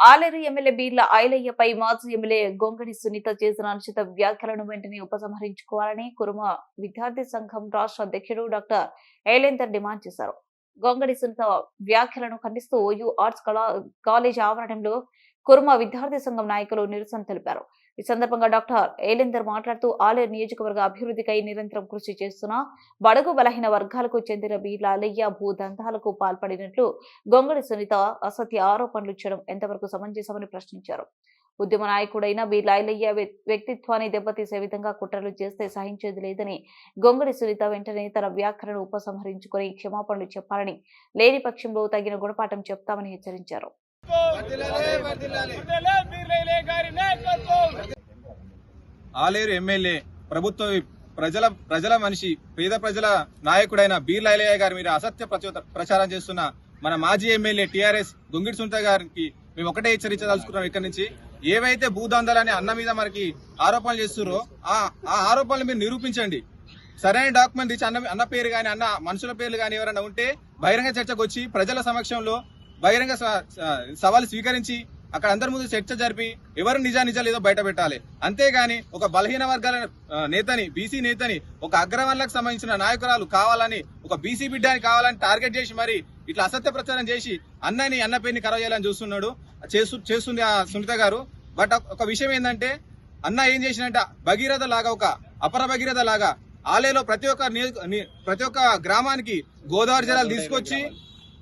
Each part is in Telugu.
ఆలేరు ఎమ్మెల్యే బీర్ల ఐలయ్యపై మాజీ ఎమ్మెల్యే గొంగడి సునీత చేసిన అనుచిత వ్యాఖ్యలను వెంటనే ఉపసంహరించుకోవాలని కురుమ విద్యార్థి సంఘం రాష్ట్ర అధ్యక్షుడు డాక్టర్ ఏలేందర్ డిమాండ్ చేశారు. గొంగడి సునీత వ్యాఖ్యలను ఖండిస్తూ ఓయూ ఆర్ట్స్ కళా కాలేజ్ ఆవరణంలో కురుమ విద్యార్థి సంఘం నాయకులు నిరసన తెలిపారు. ఈ సందర్భంగా డాక్టర్ ఏలేందర్ మాట్లాడుతూ ఆలయ నియోజకవర్గ అభివృద్ధికై నిరంతరం కృషి చేస్తున్న బడుగు బలహీన వర్గాలకు చెందిన బీర్ల అలయ్య భూదంతాలకు పాల్పడినట్లు గొంగడి సునీత అసత్య ఆరోపణలు చేయడం ఎంతవరకు సమంజసమని ప్రశ్నించారు. ఉద్యమ నాయకుడైన వీళ్ళయ్య వ్యక్తిత్వాన్ని దెబ్బతీసే విధంగా కుట్రలు చేస్తే సహించేది లేదని గొంగడి సునీత వెంటనే తన వ్యాఖ్యలను ఉపసంహరించుకొని క్షమాపణలు చెప్పాలని లేని పక్షంలో తగిన గుణపాఠం చెప్తామని హెచ్చరించారు. ఆలేరు ఎమ్మెల్యే ప్రభుత్వ ప్రజల ప్రజల మనిషి పేద ప్రజల నాయకుడైన బీర్ లైలయ్య గారి మీద అసత్య ప్రచారం చేస్తున్న మన మాజీ ఎమ్మెల్యే టీఆర్ఎస్ గొంగిడి సుంత గారికి మేము ఒకటే హెచ్చరించదలుచుకున్నాం ఇక్కడి నుంచి. ఏవైతే భూదందాలని అన్న మీద మనకి ఆరోపణలు చేస్తున్నారో ఆ ఆ ఆరోపణలు మీరు నిరూపించండి. సరైన డాక్యుమెంట్ ఇచ్చి అన్న అన్న పేరు కానీ అన్న మనుషుల పేర్లు కానీ ఎవరైనా ఉంటే బహిరంగ చర్చకు వచ్చి ప్రజల సమక్షంలో బహిరంగ స- సవాలు స్వీకరించి అక్కడ అందరి ముందు చర్చ జరిపి ఎవరు నిజానిజాలు ఏదో బయట పెట్టాలి. అంతేగాని ఒక బలహీన వర్గాల నేతని బీసీ నేతని ఒక అగ్రవర్ణకు సంబంధించిన నాయకురాలు కావాలని ఒక బీసీ బిడ్డని కావాలని టార్గెట్ చేసి మరి ఇట్లా అసత్య ప్రచారం చేసి అన్నని అన్న పేరుని ఖరాబ్ చేయాలని చూస్తున్నాడు చేస్తూ చేస్తుంది ఆ సునీత గారు. బట్ ఒక విషయం ఏంటంటే అన్న ఏం చేసినట్ట? భగీరథ లాగా ఒక అపర భగీరథ లాగా ఆలయలో ప్రతి ఒక్క ప్రతి ఒక్క గ్రామానికి గోదావరి జలాలు తీసుకొచ్చి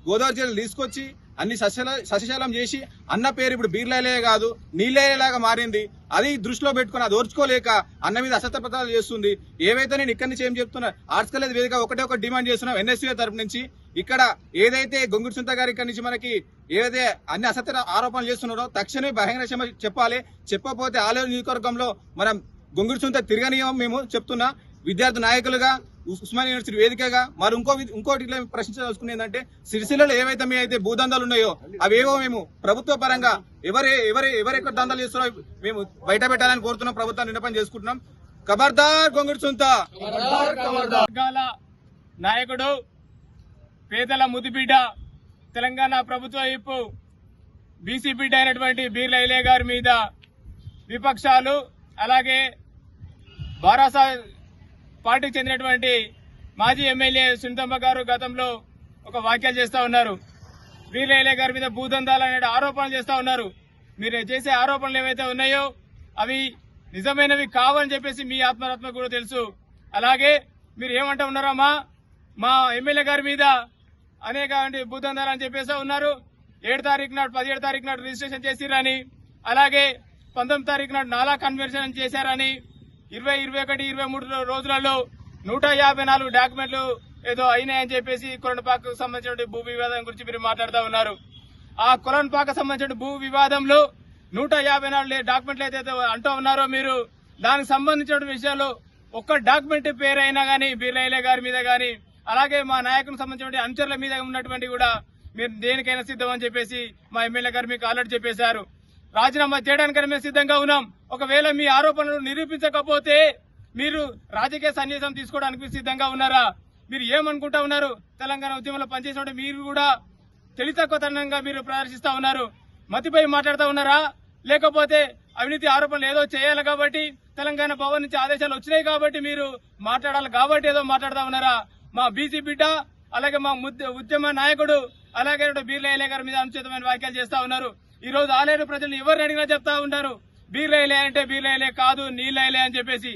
గోదావరి జలాలు తీసుకొచ్చి అన్ని సస్యల సస్యశాలం చేసి అన్న పేరు ఇప్పుడు బీర్లైలే కాదు నీళ్ళేలాగా మారింది. అది దృష్టిలో పెట్టుకుని అది ఓర్చుకోలేక అన్న మీద అసత్య ప్రచారాలు చేస్తుంది. ఏవైతే నేను ఇక్కడి నుంచి ఏం చెప్తున్నా ఆర్ట్స్ కాలేజ్ వేదిక ఒకటే ఒక డిమాండ్ చేస్తున్నాం ఎన్ఎస్యూ తరపు నుంచి. ఇక్కడ ఏదైతే గొంగుడు సుంత గారి ఇక్కడి నుంచి మనకి ఏదైతే అన్ని అసత్య ఆరోపణలు చేస్తున్నారో తక్షణమే బహిరంగ క్షమ చెప్పాలి. చెప్పకపోతే ఆలయ నియోజకవర్గంలో మనం గొంగుడు సుంత తిరగనీయం మేము చెప్తున్నా. విద్యార్థి నాయకులుగా ఉస్- ఉస్మానియా యూనివర్సిటీ వేదికగా మరి ఇంకో ఇంకోటి ఇట్లా ప్రశ్నించదలుచుకునేది ఏంటంటే సిరిసిల్లలో ఏవైతే మీ అయితే భూదందాలు ఉన్నాయో అవేవో మేము ప్రభుత్వ పరంగా ఎవరే ఎవరే ఎవరెక్కడ దందాలు చేస్తున్నారో మేము బయట పెట్టాలని కోరుతున్నాం ప్రభుత్వాన్ని విన్నపం చేసుకుంటున్నాం. ఖబర్దార్ గొంగుడు సుంత. నాయకుడు పేదల ముదిబిడ్డ తెలంగాణ ప్రభుత్వ వైపు బీసీ బిడ్డ అయినటువంటి బీర్లైలే గారి మీద విపక్షాలు అలాగే బారాసా పార్టీకి చెందినటువంటి మాజీ ఎమ్మెల్యే సునీతమ్మ గారు గతంలో ఒక వ్యాఖ్యలు చేస్తా ఉన్నారు. వీరేలే గారి మీద భూదందాలు అనే ఆరోపణలు చేస్తా ఉన్నారు. మీరు చేసే ఆరోపణలు ఏవైతే ఉన్నాయో అవి నిజమైనవి కావని చెప్పేసి మీ ఆత్మరత్మ కూడా తెలుసు. అలాగే మీరు ఏమంటా ఉన్నారమ్మా మా ఎమ్మెల్యే గారి మీద అనేక భూదందాలు అని చెప్పేసి ఉన్నారు. ఏడు తారీఖు నాడు పదిహేడు తారీఖు నాడు రిజిస్ట్రేషన్ చేసిరని అలాగే పంతొమ్మిది తారీఖు నాడు నాలా కన్వర్షన్ చేశారని ఇరవై ఇరవై ఒకటి ఇరవై మూడు రోజులలో నూట యాభై నాలుగు డాక్యుమెంట్లు ఏదో అయినాయని చెప్పేసి కొలన్పాక్ సంబంధించిన భూ వివాదం గురించి మీరు మాట్లాడుతూ ఉన్నారు. ఆ కొలన్పాక సంబంధించిన భూ వివాదంలో నూట యాభై నాలుగు డాక్యుమెంట్లు అయితే అంటూ ఉన్నారో మీరు దానికి సంబంధించిన విషయాలు ఒక్క డాక్యుమెంట్ పేరైనా గానీ బీర్లైలే గారి మీద గానీ అలాగే మా నాయకులకు సంబంధించిన అంచర్ల మీద ఉన్నటువంటి కూడా మీరు దేనికైనా సిద్ధం అని చెప్పేసి మా ఎమ్మెల్యే గారు మీకు ఆల్రెడీ చెప్పేశారు. రాజీనామా చేయడానికి మేము సిద్ధంగా ఉన్నాం. ఒకవేళ మీ ఆరోపణలు నిరూపించకపోతే మీరు రాజకీయ సన్యాసం తీసుకోవడానికి సిద్ధంగా ఉన్నారా? మీరు ఏమనుకుంటా ఉన్నారు? తెలంగాణ ఉద్యమంలో పనిచేసిన మీరు కూడా తెలివి మీరు ప్రదర్శిస్తా ఉన్నారు. మతిపై మాట్లాడుతూ ఉన్నారా? లేకపోతే అవినీతి ఆరోపణలు ఏదో చేయాలి కాబట్టి తెలంగాణ భవన్ నుంచి ఆదేశాలు వచ్చినాయి కాబట్టి మీరు మాట్లాడాలి కాబట్టి ఏదో మాట్లాడుతూ ఉన్నారా? మా బీసీ బిడ్డ అలాగే మా ముద్ద- ఉద్యమ నాయకుడు అలాగే బీర్లయ్య గారి మీద అనుచితమైన వ్యాఖ్యలు చేస్తా ఉన్నారు. ఈ రోజు ఆలేరు ప్రజలు ఎవరిని అడిగినా చెప్తా ఉంటారు బీర్లయ్యలే అంటే బీర్లైలే కాదు నీళ్ళయ్యలే అని చెప్పేసి.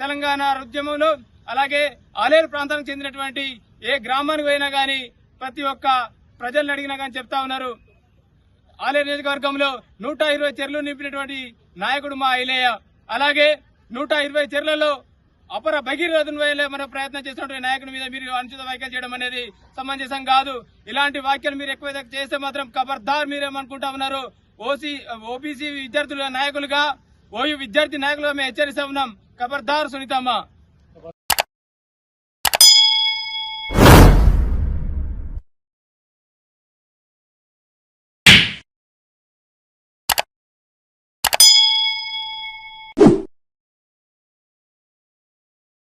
తెలంగాణ ఉద్యమంలో అలాగే ఆలేరు ప్రాంతానికి చెందినటువంటి ఏ గ్రామానికి పోయినా కానీ ప్రతి ఒక్క ప్రజలను అడిగినా కానీ చెప్తా ఉన్నారు. ఆలేరు నియోజకవర్గంలో నూట ఇరవై చెర్లు నింపినటువంటి నాయకుడు మా ఐలేయ అలాగే నూట ఇరవై చెర్లలో అపర భగీరథను వేలే మన ప్రయత్నం చేసినటువంటి నాయకుని మీద మీరు అనుచిత వ్యాఖ్యలు చేయడం అనేది సమంజసం కాదు. ఇలాంటి వ్యాఖ్యలు మీరు ఎక్కువ చేస్తే మాత్రం ఖబర్దార్ మీరేమనుకుంటా ఉన్నారు? ఓసీ ఓబీసీ విద్యార్థుల నాయకులుగా ఓయూ విద్యార్థి నాయకులుగా మేము హెచ్చరిస్తా ఉన్నాం. ఖబర్దార్ సునీతమ్మ.